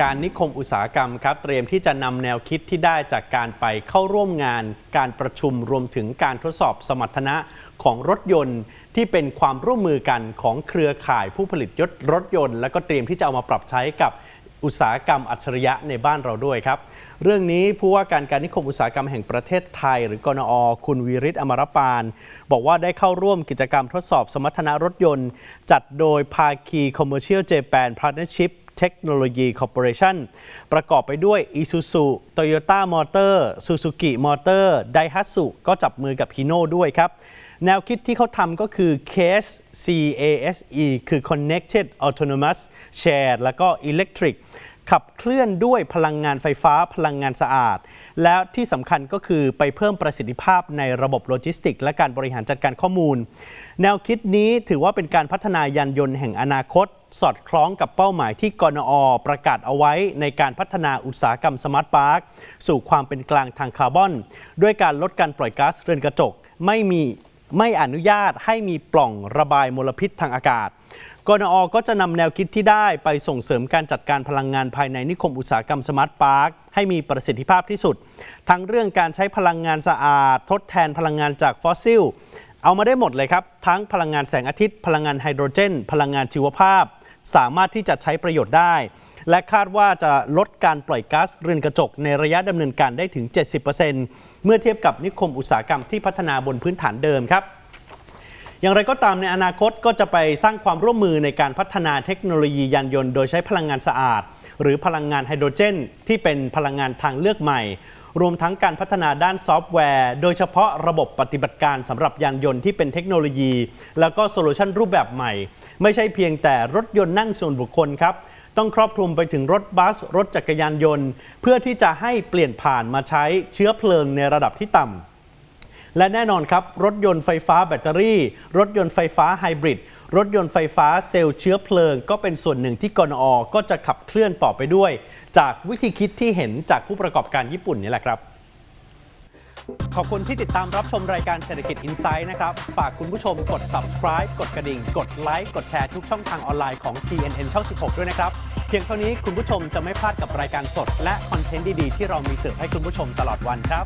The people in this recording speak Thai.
การนิคมอุตสาหกรรมครับเตรียมที่จะนำแนวคิดที่ได้จากการไปเข้าร่วมงาน การประชุมรวมถึงการทดสอบสมรรถนะของรถยนต์ ที่เป็นความร่วมมือกันของเครือข่ายผู้ผลิตยศรถยนต์ แล้วก็เตรียมที่จะเอามาปรับใช้กับอุตสาหกรรมอัจฉริยะในบ้านเราด้วยครับ เรื่องนี้ผู้ว่าการการนิคมอุตสาหกรรมแห่งประเทศไทย หรือกนอ คุณวีริศอมรปาน บอกว่าได้เข้าร่วมกิจกรรมทดสอบสมรรถนะรถยนต์ จัดโดยภาคี Commercial Japan Partnership เทคโนโลยีคอร์ปอเรชันประกอบไปด้วย Isuzu Toyota Motor Suzuki Motor Daihatsu ก็จับมือกับ Hino ด้วยครับ แนวคิดที่เขาทำก็คือ CASE CASE คือ Connected Autonomous Shared แล้วก็ Electric ขับเคลื่อนด้วยพลังงานไฟฟ้าพลังงานสะอาด และที่สำคัญก็คือไปเพิ่มประสิทธิภาพในระบบโลจิสติก และการบริหารจัดการข้อมูล แนวคิดนี้ถือว่าเป็นการพัฒนายานยนต์แห่งอนาคต สอดคล้องกับเป้าหมายที่กนอประกาศเอาไว้ในการพัฒนาอุตสาหกรรมสมาร์ทพาร์คสู่ความเป็นกลางทางคาร์บอน ด้วยการลดการปล่อยก๊าซเรือนกระจกไม่มีไม่อนุญาตให้มีปล่องระบายมลพิษทางอากาศกนอก็จะนำแนวคิดที่ได้ไปส่งเสริมการจัดการพลังงานภายในนิคมอุตสาหกรรมสมาร์ทพาร์คให้มีประสิทธิภาพที่สุด ทั้งเรื่องการใช้พลังงานสะอาด ทดแทนพลังงานจากฟอสซิล เอามาได้หมดเลยครับ ทั้งพลังงานแสงอาทิตย์ พลังงานไฮโดรเจน พลังงานชีวภาพ สามารถที่จะใช้ประโยชน์ได้ และคาดว่าจะลดการปล่อยก๊าซเรือนกระจกในระยะดำเนินการได้ถึง 70%เมื่อเทียบกับนิคมอุตสาหกรรมที่พัฒนาบนพื้นฐานเดิมครับอย่างไรก็ตามในอนาคตก็จะไปสร้างความร่วมมือในการพัฒนาเทคโนโลยียานยนต์โดยใช้พลังงานสะอาด หรือพลังงานไฮโดรเจน ที่เป็นพลังงานทางเลือกใหม่ รวมทั้งการพัฒนาด้านซอฟต์แวร์ โดยเฉพาะระบบปฏิบัติการสำหรับยานยนต์ที่เป็นเทคโนโลยี แล้วก็โซลูชันรูปแบบใหม่ ไม่ใช่เพียงแต่รถยนต์นั่งส่วนบุคคลครับต้องครอบคลุมไปถึงรถบัส รถจักรยานยนต์ เพื่อที่จะให้เปลี่ยนผ่านมาใช้เชื้อเพลิงในระดับที่ต่ำและแน่นอนครับ รถยนต์ไฟฟ้าแบตเตอรี่ รถยนต์ไฟฟ้าไฮบริด รถยนต์ไฟฟ้าเซลล์เชื้อเพลิง ก็เป็นส่วนหนึ่งที่กนอก็จะขับเคลื่อนต่อไปด้วย จากวิธีคิดที่เห็นจากผู้ประกอบการญี่ปุ่นนี่แหละครับ ขอบคุณที่ติดตามรับชมรายการเศรษฐกิจอินไซด์นะครับ ฝากคุณผู้ชมกด subscribe กดกระดิ่ง กดไลค์กดแชร์ทุกช่องทางออนไลน์ของ TNN ช่อง 16 ด้วยนะครับเพียงเท่านี้คุณผู้ชมจะไม่พลาดกับรายการสด และคอนเทนต์ดีๆที่เรามีเสิร์ฟให้คุณผู้ชมตลอดวันครับ